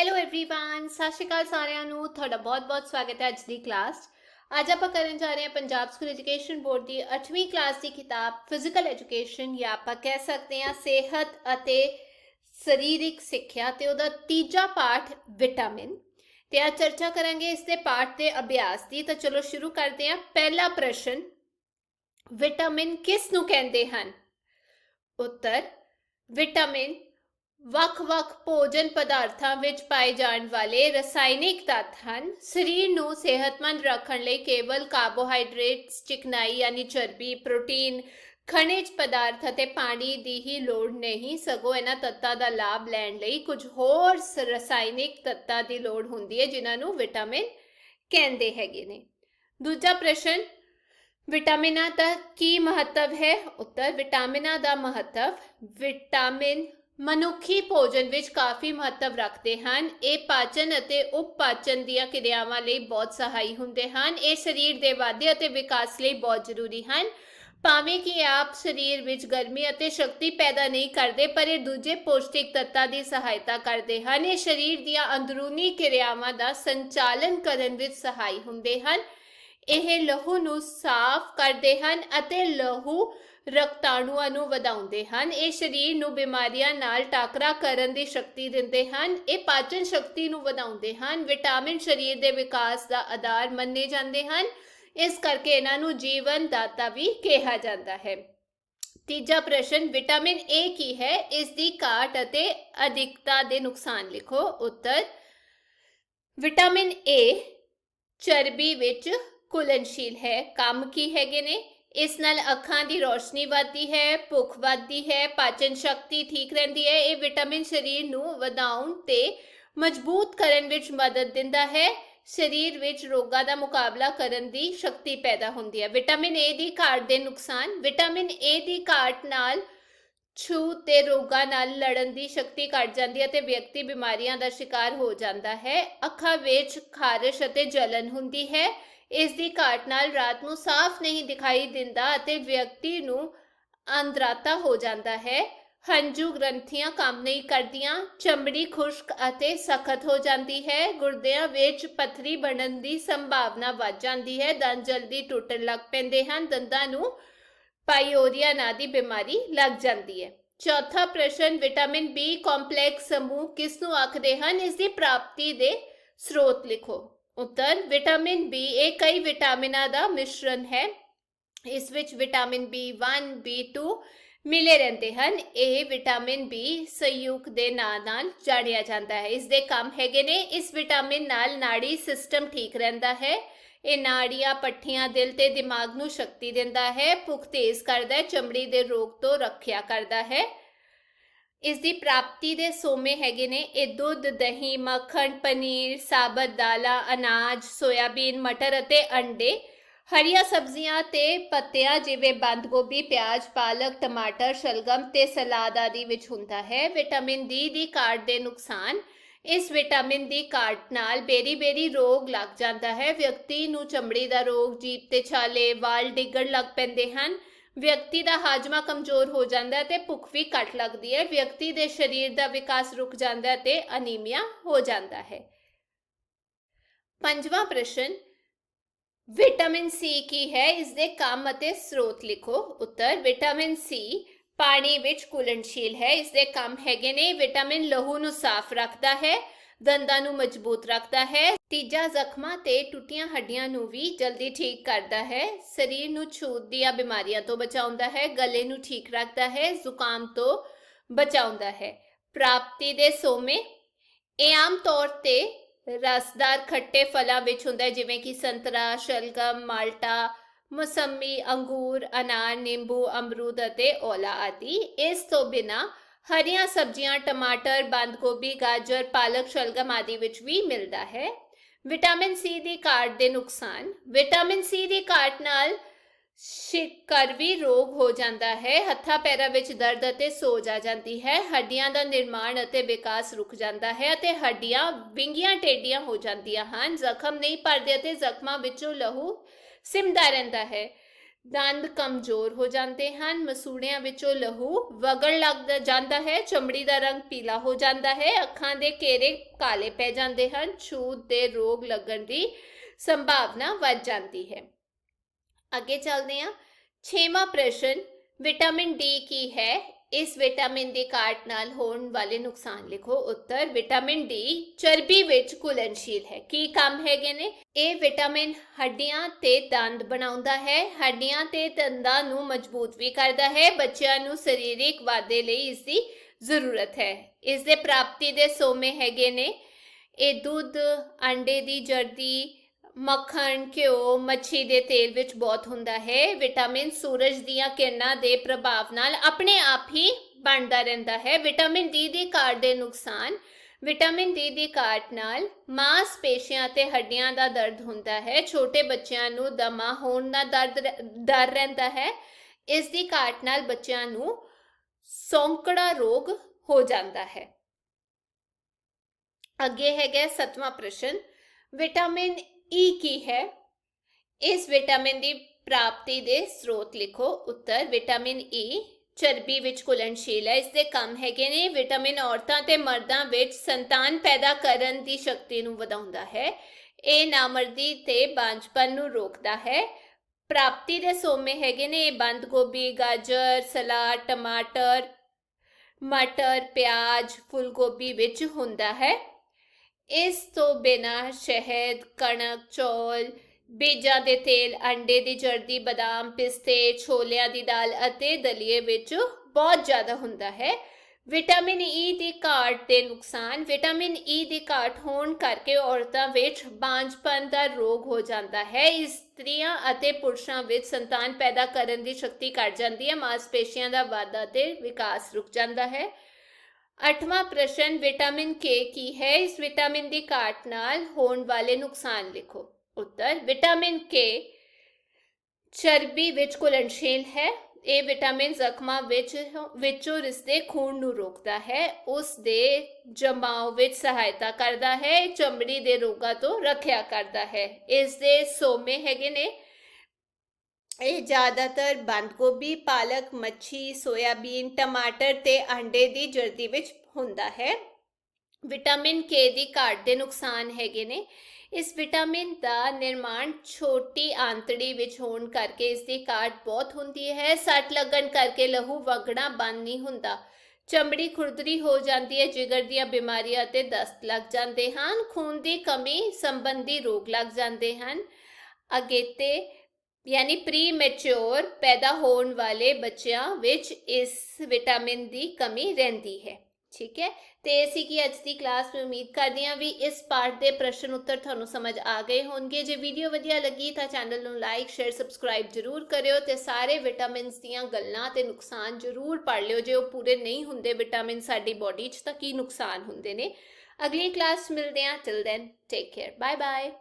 Hello everyone ਸਤਿ ਸ਼੍ਰੀ ਅਕਾਲ ਸਾਰਿਆਂ ਨੂੰ ਤੁਹਾਡਾ ਬਹੁਤ-ਬਹੁਤ ਸਵਾਗਤ ਹੈ ਅੱਜ ਦੀ ਕਲਾਸ 'ਚ ਅੱਜ ਆਪਾਂ ਕਰਨ ਜਾ ਰਹੇ ਹਾਂ ਪੰਜਾਬ ਸਕੂਲ ਐਜੂਕੇਸ਼ਨ ਬੋਰਡ ਦੀ 8ਵੀਂ ਕਲਾਸ ਦੀ ਕਿਤਾਬ ਫਿਜ਼ੀਕਲ ਐਜੂਕੇਸ਼ਨ ਜਾਂ ਆਪਾਂ ਕਹਿ ਸਕਦੇ ਹਾਂ ਸਿਹਤ ਅਤੇ ਸਰੀਰਕ ਸਿੱਖਿਆ ਤੇ ਉਹਦਾ ਤੀਜਾ ਪਾਠ ਵਿਟਾਮਿਨ ਤੇ ਅੱਜ ਚਰਚਾ ਕਰਾਂਗੇ ਇਸ ਦੇ ਪਾਠ ਦੇ ਅਭਿਆਸ ਦੀ ਤਾਂ ਚਲੋ ਸ਼ੁਰੂ ਕਰਦੇ ਹਾਂ ਪਹਿਲਾ ਪ੍ਰਸ਼ਨ ਵਿਟਾਮਿਨ ਕਿਸ ਨੂੰ ਕਹਿੰਦੇ ਹਨ ਉੱਤਰ ਵਿਟਾਮਿਨ ਵੱਖ-ਵੱਖ ਭੋਜਨ ਪਦਾਰਥਾਂ ਵਿੱਚ ਪਾਏ ਜਾਣ ਵਾਲੇ ਰਸਾਇਣਿਕ ਤੱਤ ਹਨ। ਸਰੀਰ ਨੂੰ ਸਿਹਤਮੰਦ ਰੱਖਣ ਲਈ ਕੇਵਲ ਕਾਰਬੋਹਾਈਡਰੇਟਸ, ਚਿਕਨਾਈ ਯਾਨੀ ਚਰਬੀ, ਪ੍ਰੋਟੀਨ, ਖਣਿਜ ਪਦਾਰਥ ਅਤੇ ਪਾਣੀ ਦੀ ਹੀ ਲੋੜ ਨਹੀਂ। ਸਗੋਂ ਇਹਨਾਂ ਤੱਤਾਂ ਦਾ ਲਾਭ ਲੈਣ ਲਈ ਕੁਝ ਹੋਰ ਸ- ਰਸਾਇਣਿਕ ਤੱਤਾਂ ਦੀ ਲੋੜ ਹੁੰਦੀ ਹੈ, ਜਿਨ੍ਹਾਂ ਨੂੰ ਵਿਟਾਮਿਨ ਕਹਿੰਦੇ ਹੈਗੇ ਨੇ। ਦੂਜਾ ਪ੍ਰਸ਼ਨ, ਵਿਟਾਮਿਨਾਂ ਦਾ ਕੀ ਮਹੱਤਵ ਹੈ? ਉੱਤਰ, ਵਿਟਾਮਿਨਾਂ ਦਾ ਮਹੱਤਵ ਵਿਟਾਮਿਨ ਮਨੁੱਖੀ ਭੋਜਨ ਵਿੱਚ ਕਾਫੀ ਮਹੱਤਵ ਰੱਖਦੇ ਹਨ। ਇਹ ਪਾਚਨ ਅਤੇ ਉਪਪਾਚਨ ਦੀਆਂ ਕਿਰਿਆਵਾਂ ਲਈ ਬਹੁਤ ਸਹਾਈ ਹੁੰਦੇ ਹਨ। ਇਹ ਸਰੀਰ ਦੇ ਵਾਧੇ ਅਤੇ ਵਿਕਾਸ ਲਈ ਬਹੁਤ ਜ਼ਰੂਰੀ ਹਨ। ਭਾਵੇਂ ਕਿ ਆਪ ਸਰੀਰ ਵਿੱਚ ਗਰਮੀ ਅਤੇ ਸ਼ਕਤੀ ਪੈਦਾ ਨਹੀਂ ਕਰਦੇ, ਪਰ ਇਹ ਦੂਜੇ ਪੌਸ਼ਟਿਕ ਤੱਤਾਂ ਦੀ ਸਹਾਇਤਾ ਕਰਦੇ ਹਨ। ਇਹ ਸਰੀਰ ਦੀਆਂ ਅੰਦਰੂਨੀ ਕਿਰਿਆਵਾਂ ਦਾ ਸੰਚਾਲਨ ਕਰਨ ਵਿੱਚ ਸਹਾਈ ਹੁੰਦੇ ਹਨ। ਇਹ ਲਹੂ ਨੂੰ ਸਾਫ਼ ਕਰਦੇ ਹਨ ਅਤੇ ਲਹੂ ਰਕਤਾਣੂਆਂ ਨੂੰ ਵਧਾਉਂਦੇ ਹਨ। ਇਹ ਸਰੀਰ ਨੂੰ ਬਿਮਾਰੀਆਂ ਨਾਲ ਟਾਕਰਾ ਕਰਨ ਦੀ ਸ਼ਕਤੀ ਦਿੰਦੇ ਹਨ। ਇਹ ਪਾਚਨ ਸ਼ਕਤੀ ਨੂੰ ਵਧਾਉਂਦੇ ਹਨ। ਵਿਟਾਮਿਨ ਸਰੀਰ ਦੇ ਵਿਕਾਸ ਦਾ ਆਧਾਰ ਮੰਨੇ ਜਾਂਦੇ ਹਨ। ਇਸ ਕਰਕੇ ਇਹਨਾਂ ਨੂੰ ਜੀਵਨ ਦਾਤਾ ਵੀ ਕਿਹਾ ਜਾਂਦਾ ਹੈ। ਤੀਜਾ ਪ੍ਰਸ਼ਨ, ਵਿਟਾਮਿਨ ਏ ਕੀ ਹੈ? ਇਸ ਦੀ ਘਾਟ ਅਤੇ ਅਧਿਕਤਾ ਦੇ ਨੁਕਸਾਨ ਲਿਖੋ। ਉੱਤਰ, ਵਿਟਾਮਿਨ ਏ ਚਰਬੀ ਵਿੱਚ ਕੁਲਨਸ਼ੀਲ ਹੈ। ਕੰਮ ਕੀ ਹੈਗੇ ਨੇ? ਇਸ ਨਾਲ ਅੱਖਾਂ ਦੀ ਰੋਸ਼ਨੀ ਵਧਦੀ ਹੈ, ਭੁੱਖ ਵਧਦੀ ਹੈ, ਪਾਚਨ ਸ਼ਕਤੀ ਠੀਕ ਰਹਿੰਦੀ ਹੈ, ਇਹ ਵਿਟਾਮਿਨ ਸਰੀਰ ਨੂੰ ਵਧਾਉਣ ਤੇ ਮਜ਼ਬੂਤ ਕਰਨ ਵਿੱਚ ਮਦਦ ਦਿੰਦਾ ਹੈ। ਸਰੀਰ ਵਿੱਚ ਰੋਗਾਂ ਦਾ ਮੁਕਾਬਲਾ ਕਰਨ ਦੀ ਸ਼ਕਤੀ ਪੈਦਾ ਹੁੰਦੀ ਹੈ। ਵਿਟਾਮਿਨ ਏ ਦੀ ਘਾਟ ਦੇ ਨੁਕਸਾਨ, ਵਿਟਾਮਿਨ ਏ ਦੀ ਘਾਟ ਨਾਲ ਛੂ ਤੇ ਰੋਗਾਂ ਨਾਲ ਲੜਨ ਦੀ ਸ਼ਕਤੀ ਘਟ ਜਾਂਦੀ ਹੈ ਤੇ ਵਿਅਕਤੀ ਬਿਮਾਰੀਆਂ ਦਾ ਸ਼ਿਕਾਰ ਹੋ ਜਾਂਦਾ ਹੈ। ਅੱਖਾਂ ਵਿੱਚ ਖਾਰਸ਼ ਅਤੇ ਜਲਨ ਹੁੰਦੀ ਹੈ। ਇਸ ਦੀ ਘਾਟ ਨਾਲ ਰਾਤ ਨੂੰ ਸਾਫ਼ ਨਹੀਂ ਦਿਖਾਈ ਦਿੰਦਾ ਅਤੇ ਵਿਅਕਤੀ ਨੂੰ ਅੰਧਰਾਤਾ ਹੋ ਜਾਂਦਾ ਹੈ। ਹੰਝੂ ਗ੍ਰੰਥੀਆਂ ਕੰਮ ਨਹੀਂ ਕਰਦੀਆਂ, ਚਮੜੀ ਖੁਸ਼ਕ ਅਤੇ ਸਖਤ ਹੋ ਜਾਂਦੀ ਹੈ। ਗੁਰਦਿਆਂ ਵਿੱਚ ਪੱਥਰੀ ਬਣਨ ਦੀ ਸੰਭਾਵਨਾ ਵੱਧ ਜਾਂਦੀ ਹੈ। ਦੰਦ ਜਲਦੀ ਟੁੱਟਣ ਲੱਗ ਪੈਂਦੇ ਹਨ, ਦੰਦਾਂ ਨੂੰ ਪਾਈਓਰੀਆ ਨਾਂ ਦੀ ਬਿਮਾਰੀ ਲੱਗ ਜਾਂਦੀ ਹੈ। ਚੌਥਾ ਪ੍ਰਸ਼ਨ, ਵਿਟਾਮਿਨ ਬੀ ਕੰਪਲੈਕਸ ਸਮੂਹ ਕਿਸ ਨੂੰ ਆਖਦੇ ਹਨ? ਇਸ ਦੀ ਪ੍ਰਾਪਤੀ ਦੇ ਸਰੋਤ ਲਿਖੋ। ਉੱਤਰ ਵਿਟਾਮਿਨ ਬੀ ਇਹ ਕਈ ਵਿਟਾਮਿਨਾਂ ਦਾ ਮਿਸ਼ਰਣ ਹੈ। ਇਸ ਵਿੱਚ ਵਿਟਾਮਿਨ B1 B2 ਮਿਲੇ ਰਹਿੰਦੇ ਹਨ। ਇਹ ਵਿਟਾਮਿਨ ਬੀ ਸੰਯੁਕ ਦੇ ਨਾਂ ਨਾਲ ਜਾਣਿਆ ਜਾਂਦਾ ਹੈ। ਇਸ ਦੇ ਕੰਮ ਹੈਗੇ ਨੇ। ਇਸ ਵਿਟਾਮਿਨ ਨਾਲ ਨਾੜੀ ਸਿਸਟਮ ਠੀਕ ਰਹਿੰਦਾ ਹੈ। ਇਹ ਨਾੜੀਆਂ, ਪੱਠੀਆਂ ਦਿਲ ਤੇ ਦਿਮਾਗ ਨੂੰ ਸ਼ਕਤੀ ਦਿੰਦਾ ਹੈ। ਭੁੱਖ ਤੇਜ਼ ਕਰਦਾ ਹੈ। ਚਮੜੀ ਦੇ ਰੋਗ ਤੋਂ ਰੱਖਿਆ ਕਰਦਾ ਹੈ। ਇਸ ਦੀ ਪ੍ਰਾਪਤੀ ਦੇ ਸੋਮੇ ਹੈਗੇ ਨੇ। ਇਹ ਦੁੱਧ, ਦਹੀਂ, ਮੱਖਣ, ਪਨੀਰ, ਸਾਬਤ, ਦਾਲਾਂ, ਅਨਾਜ, ਸੋਇਆਬੀਨ, ਮਟਰ ਅਤੇ ਅੰਡੇ। ਹਰੀਆਂ ਸਬਜ਼ੀਆਂ ਤੇ ਪੱਤਿਆਂ ਜਿਵੇਂ ਬੰਦ ਗੋਭੀ, ਪਿਆਜ਼, ਪਾਲਕ, ਟਮਾਟਰ, ਸ਼ਲਗਮ ਤੇ ਸਲਾਦ ਆਦਿ ਵਿੱਚ ਹੁੰਦਾ ਹੈ। ਵਿਟਾਮਿਨ ਡੀ ਦੀ ਘਾਟ ਦੇ ਨੁਕਸਾਨ। ਇਸ ਵਿਟਾਮਿਨ ਦੀ ਘਾਟ ਨਾਲ ਬੇਰੀ-ਬੇਰੀ ਰੋਗ ਲੱਗ ਜਾਂਦਾ ਹੈ। ਵਿਅਕਤੀ ਨੂੰ ਚਮੜੀ ਦਾ ਰੋਗ, ਜੀਭ ਤੇ ਛਾਲੇ, ਵਾਲ ਡਿੱਗਣ ਲੱਗ ਪੈਂਦੇ ਹਨ। ਵਿਅਕਤੀ ਦਾ ਹਾਜਮਾ ਕਮਜ਼ੋਰ ਹੋ ਜਾਂਦਾ ਹੈ ਤੇ ਭੁੱਖ ਵੀ ਘੱਟ ਲੱਗਦੀ ਹੈ। ਵਿਅਕਤੀ ਦੇ ਸਰੀਰ ਦਾ ਵਿਕਾਸ ਰੁਕ ਜਾਂਦਾ ਹੈ ਤੇ ਅਨੀਮੀਆ ਹੋ ਜਾਂਦਾ ਹੈ। ਪੰਜਵਾਂ ਪ੍ਰਸ਼ਨ, ਵਿਟਾਮਿਨ ਸੀ ਕੀ ਹੈ? ਇਸ ਦੇ ਕੰਮ ਅਤੇ ਸਰੋਤ ਲਿਖੋ। ਉੱਤਰ, ਵਿਟਾਮਿਨ ਸੀ ਪਾਣੀ ਵਿੱਚ ਘੁਲਣਸ਼ੀਲ ਹੈ। ਇਸ ਦੇ ਕੰਮ ਹੈਗੇ ਨੇ। ਵਿਟਾਮਿਨ ਲਹੂ ਨੂੰ ਸਾਫ਼ ਰੱਖਦਾ ਹੈ। ਦੰਦਾਂ ਨੂੰ ਮਜ਼ਬੂਤ ਰੱਖਦਾ ਹੈ, ਤੀਜਾ ਜ਼ਖਮਾਂ ਤੇ ਟੁੱਟੀਆਂ ਹੱਡੀਆਂ ਨੂੰ ਵੀ ਜਲਦੀ ਠੀਕ ਕਰਦਾ ਹੈ। ਸਰੀਰ ਨੂੰ ਛੂਤ ਦੀਆਂ ਬਿਮਾਰੀਆਂ ਤੋਂ ਬਚਾਉਂਦਾ ਹੈ, ਗਲੇ ਨੂੰ ਠੀਕ ਰੱਖਦਾ ਹੈ, ਜ਼ੁਕਾਮ ਤੋਂ ਬਚਾਉਂਦਾ ਹੈ। ਪ੍ਰਾਪਤੀ ਦੇ ਸੋਮੇ, ਇਹ ਆਮ ਤੌਰ ਤੇ ਰਸਦਾਰ ਖੱਟੇ ਫਲਾਂ ਵਿੱਚ ਹੁੰਦਾ ਹੈ, ਜਿਵੇਂ ਕਿ ਸੰਤਰਾ, ਸ਼ਲਗਮ, ਮਾਲਟਾ, ਮੌਸਮੀ, ਅੰਗੂਰ, ਅਨਾਰ, ਨਿੰਬੂ, ਅਮਰੂਦ ਅਤੇ ਔਲਾ ਆਦਿ। ਇਸ ਤੋਂ ਬਿਨਾ ਹਰੀਆਂ ਸਬਜ਼ੀਆਂ, ਟਮਾਟਰ ਬੰਦ ਗੋਭੀ ਗਾਜਰ, ਪਾਲਕ, ਸ਼ਲਗਮ ਆਦਿ ਵਿੱਚ ਵੀ ਮਿਲਦਾ ਹੈ। ਵਿਟਾਮਿਨ ਸੀ ਦੀ ਘਾਟ ਦੇ ਨੁਕਸਾਨ। ਵਿਟਾਮਿਨ ਸੀ ਦੀ ਘਾਟ ਨਾਲ ਸ਼ਿਕਰਵੀ ਰੋਗ ਹੋ ਜਾਂਦਾ ਹੈ। ਹੱਥਾਂ ਪੈਰਾਂ ਵਿੱਚ ਦਰਦ ਅਤੇ ਸੋਜ ਆ ਜਾਂਦੀ ਹੈ। ਹੱਡੀਆਂ ਦਾ ਨਿਰਮਾਣ ਅਤੇ ਵਿਕਾਸ ਰੁਕ ਜਾਂਦਾ ਹੈ ਅਤੇ ਹੱਡੀਆਂ ਵਿੰਗੀਆਂ ਟੇਡੀਆਂ ਹੋ ਜਾਂਦੀਆਂ ਹਨ। ਜ਼ਖਮ ਨਹੀਂ ਭਰਦੇ ਅਤੇ ਜ਼ਖਮਾਂ ਵਿੱਚੋਂ ਲਹੂ ਸਿਮਦਾ ਰਹਿੰਦਾ ਹੈ। ਦੰਦ ਕਮਜ਼ੋਰ ਹੋ ਜਾਂਦੇ ਹਨ, ਮਸੂੜਿਆਂ ਵਿੱਚੋਂ ਲਹੂ ਵਗਣ ਲੱਗ ਜਾਂਦਾ ਹੈ, ਚਮੜੀ ਦਾ ਰੰਗ ਪੀਲਾ ਹੋ ਜਾਂਦਾ ਹੈ, ਅੱਖਾਂ ਦੇ ਘੇਰੇ ਕਾਲੇ ਪੈ ਜਾਂਦੇ ਹਨ, ਛੂਤ ਦੇ ਰੋਗ ਲੱਗਣ ਦੀ ਸੰਭਾਵਨਾ ਵੱਧ ਜਾਂਦੀ ਹੈ। ਅੱਗੇ ਚੱਲਦੇ ਹਾਂ। ਛੇਵਾਂ ਪ੍ਰਸ਼ਨ, ਵਿਟਾਮਿਨ ਡੀ ਕੀ ਹੈ? ਇਸ ਵਿਟਾਮਿਨ ਦੀ ਘਾਟ ਨਾਲ ਹੋਣ ਵਾਲੇ ਨੁਕਸਾਨ ਲਿਖੋ ਉੱਤਰ, ਵਿਟਾਮਿਨ ਡੀ ਚਰਬੀ ਵਿੱਚ ਘੁਲਣਸ਼ੀਲ ਹੈ। ਕੀ ਕੰਮ ਹੈਗੇ ਨੇ? ਇਹ ਵਿਟਾਮਿਨ ਹੱਡੀਆਂ ਤੇ ਦੰਦ ਬਣਾਉਂਦਾ ਹੈ। ਹੱਡੀਆਂ ਤੇ ਦੰਦਾਂ ਨੂੰ ਮਜ਼ਬੂਤ ਵੀ ਕਰਦਾ ਹੈ। ਬੱਚਿਆਂ ਨੂੰ ਸਰੀਰਕ ਵਾਧੇ ਲਈ ਇਸ ਦੀ ਜ਼ਰੂਰਤ ਹੈ। ਇਸ ਦੇ ਪ੍ਰਾਪਤੀ ਦੇ ਸੋਮੇ ਹੈਗੇ ਨੇ। ਇਹ ਦੁੱਧ, ਅੰਡੇ ਦੀ ਜਰਦੀ ਮੱਖਣ, ਘਿਓ, ਮੱਛੀ ਦੇ ਤੇਲ ਵਿੱਚ ਬਹੁਤ ਹੁੰਦਾ ਹੈ। ਵਿਟਾਮਿਨ ਸੂਰਜ ਦੀਆਂ ਕਿਰਨਾਂ ਦੇ ਪ੍ਰਭਾਵ ਨਾਲ ਆਪਣੇ ਆਪ ਹੀ ਬਣਦਾ ਰਹਿੰਦਾ ਹੈ। ਵਿਟਾਮਿਨ ਡੀ ਦੀ ਘਾਟ ਦੇ ਨੁਕਸਾਨ, ਵਿਟਾਮਿਨ ਡੀ ਦੀ ਘਾਟ ਨਾਲ ਮਾਸਪੇਸ਼ੀਆਂ ਤੇ ਹੱਡੀਆਂ ਦਾ ਦਰਦ ਹੁੰਦਾ ਹੈ। ਛੋਟੇ ਬੱਚਿਆਂ ਨੂੰ ਦਮਾ ਹੋਣ ਦਾ ਦਰਦ ਡਰ ਰਹਿੰਦਾ ਹੈ। ਇਸ ਦੀ ਘਾਟ ਨਾਲ ਬੱਚਿਆਂ ਨੂੰ ਸੌਂਕੜਾ ਰੋਗ ਹੋ ਜਾਂਦਾ ਹੈ। ਅੱਗੇ ਹੈਗਾ ਸਤਵਾਂ ਪ੍ਰਸ਼ਨ। ਵਿਟਾਮਿਨ ਈ ਕੀ ਹੈ? ਇਸ ਵਿਟਾਮਿਨ ਦੀ ਪ੍ਰਾਪਤੀ ਦੇ ਸਰੋਤ ਲਿਖੋ। ਉੱਤਰ ਵਿਟਾਮਿਨ ਈ e ਚਰਬੀ ਵਿੱਚ ਘੁਲਣਸ਼ੀਲ ਹੈ। ਇਸ ਦੇ ਕੰਮ ਹੈਗੇ ਨੇ। ਵਿਟਾਮਿਨ ਔਰਤਾਂ ਤੇ ਮਰਦਾਂ ਵਿੱਚ ਸੰਤਾਨ ਪੈਦਾ ਕਰਨ ਦੀ ਸ਼ਕਤੀ ਨੂੰ ਵਧਾਉਂਦਾ ਹੈ। ਇਹ ਨਾਮਰਦੀ ਤੇ ਬਾਂਝਪਨ ਨੂੰ ਰੋਕਦਾ ਹੈ। ਪ੍ਰਾਪਤੀ ਦੇ ਸੋਮੇ ਹੈਗੇ ਨੇ। ਇਹ ਬੰਦ ਗੋਭੀ, ਗਾਜਰ, ਸਲਾਦ, ਟਮਾਟਰ, ਮਟਰ, ਪਿਆਜ਼ ਫੁੱਲ ਗੋਭੀ ਵਿੱਚ ਹੁੰਦਾ ਹੈ। ਇਸ ਤੋਂ ਬਿਨਾ ਸ਼ਹਿਦ, ਕਣਕ, ਚੌਲ, ਬੀਜਾਂ ਦੇ ਤੇਲ, ਅੰਡੇ ਦੀ ਜਰਦੀ, ਬਦਾਮ, ਪਿਸਤੇ, ਛੋਲਿਆਂ ਦੀ ਦਾਲ ਅਤੇ ਦਲੀਏ ਵਿੱਚ ਬਹੁਤ ਜ਼ਿਆਦਾ ਹੁੰਦਾ ਹੈ। ਵਿਟਾਮਿਨ ਈ ਦੀ ਘਾਟ ਦੇ ਨੁਕਸਾਨ, ਵਿਟਾਮਿਨ ਈ ਦੀ ਘਾਟ ਹੋਣ ਕਰਕੇ ਔਰਤਾਂ ਵਿੱਚ ਬਾਂਝਪਨ ਦਾ ਰੋਗ ਹੋ ਜਾਂਦਾ ਹੈ। ਇਸਤਰੀਆਂ ਅਤੇ ਪੁਰਸ਼ਾਂ ਵਿੱਚ ਸੰਤਾਨ ਪੈਦਾ ਕਰਨ ਦੀ ਸ਼ਕਤੀ ਘਟ ਜਾਂਦੀ ਹੈ। ਮਾਸਪੇਸ਼ੀਆਂ ਦਾ ਵਾਧਾ ਤੇ ਵਿਕਾਸ ਰੁਕ ਜਾਂਦਾ ਹੈ। ਅੱਠਵਾਂ ਪ੍ਰਸ਼ਨ ਵਿਟਾਮਿਨ ਕੇ ਕੀ ਹੈ? ਇਸ ਵਿਟਾਮਿਨ ਦੀ ਘਾਟ ਨਾਲ ਹੋਣ ਵਾਲੇ ਨੁਕਸਾਨ ਲਿਖੋ। ਉੱਤਰ ਵਿਟਾਮਿਨ ਕੇ ਚਰਬੀ ਵਿੱਚ ਘੁਲਣਸ਼ੀਲ ਹੈ। ਇਹ ਵਿਟਾਮਿਨ ਜ਼ਖਮਾਂ ਵਿੱਚ, ਵਿੱਚੋਂ ਰਿਸਦੇ ਖੂਨ ਨੂੰ ਰੋਕਦਾ ਹੈ। ਉਸ ਦੇ ਜਮਾਓ ਵਿੱਚ ਸਹਾਇਤਾ ਕਰਦਾ ਹੈ। ਚਮੜੀ ਦੇ ਰੋਗਾਂ ਤੋਂ ਰੱਖਿਆ ਕਰਦਾ ਹੈ। ਇਸ ਦੇ ਸੋਮੇ ਹੈਗੇ ਨੇ। ਇਹ ਜ਼ਿਆਦਾਤਰ ਬੰਦ ਗੋਭੀ ਪਾਲਕ, ਮੱਛੀ, ਸੋਇਆਬੀਨ, ਟਮਾਟਰ ਤੇ ਅੰਡੇ ਦੀ ਜਰਦੀ ਵਿੱਚ ਹੁੰਦਾ ਹੈ। ਵਿਟਾਮਿਨ ਕੇ ਦੀ ਘਾਟ ਦੇ ਨੁਕਸਾਨ ਹੈਗੇ ਨੇ। ਇਸ ਵਿਟਾਮਿਨ ਦਾ ਨਿਰਮਾਣ ਛੋਟੀ ਆਂਤੜੀ ਵਿੱਚ ਹੋਣ ਕਰਕੇ ਇਸ ਦੀ ਘਾਟ ਬਹੁਤ ਹੁੰਦੀ ਹੈ। ਸੱਟ ਲੱਗਣ ਕਰਕੇ ਲਹੂ ਵਗਣਾ ਬੰਦ ਨਹੀਂ ਹੁੰਦਾ। ਚਮੜੀ ਖੁਰਦਰੀ ਹੋ ਜਾਂਦੀ ਹੈ, ਜਿਗਰ ਦੀਆਂ ਬਿਮਾਰੀਆਂ ਤੇ ਦਸਤ ਲੱਗ ਜਾਂਦੇ ਹਨ। ਖੂਨ ਦੀ ਕਮੀ ਸੰਬੰਧੀ ਰੋਗ ਲੱਗ ਜਾਂਦੇ ਹਨ। ਅਗੇਤੇ ਯਾਨੀ ਪ੍ਰੀ ਮੈਚੁਰ ਪੈਦਾ ਹੋਣ ਵਾਲੇ ਬੱਚਿਆਂ ਵਿੱਚ ਇਸ ਵਿਟਾਮਿਨ ਦੀ ਕਮੀ ਰਹਿੰਦੀ ਹੈ। ਠੀਕ ਹੈ? ਤੇ ਅਸੀਂ ਕੀ ਅੱਜ ਦੀ ਕਲਾਸ ਵਿੱਚ ਉਮੀਦ ਕਰਦੇ ਹਾਂ ਵੀ ਇਸ ਪਾਠ ਦੇ ਪ੍ਰਸ਼ਨ ਉੱਤਰ ਤੁਹਾਨੂੰ ਸਮਝ ਆ ਗਏ ਹੋਣਗੇ। ਜੇ ਵੀਡੀਓ ਵਧੀਆ ਲੱਗੀ ਤਾਂ ਚੈਨਲ ਨੂੰ ਲਾਈਕ ਸ਼ੇਅਰ ਸਬਸਕ੍ਰਾਈਬ ਜ਼ਰੂਰ ਕਰਿਓ ਤੇ ਸਾਰੇ ਵਿਟਾਮਿਨਸ ਦੀਆਂ ਗੱਲਾਂ ਤੇ ਨੁਕਸਾਨ ਜ਼ਰੂਰ ਪੜ੍ਹ ਲਿਓ। ਜੇ ਉਹ ਪੂਰੇ ਨਹੀਂ ਹੁੰਦੇ ਵਿਟਾਮਿਨ ਸਾਡੀ ਬਾਡੀ 'ਚ ਤਾਂ ਕੀ ਨੁਕਸਾਨ ਹੁੰਦੇ ਨੇ? ਅਗਲੀ ਕਲਾਸ ਮਿਲਦੇ ਹਾਂ। Till then take care bye bye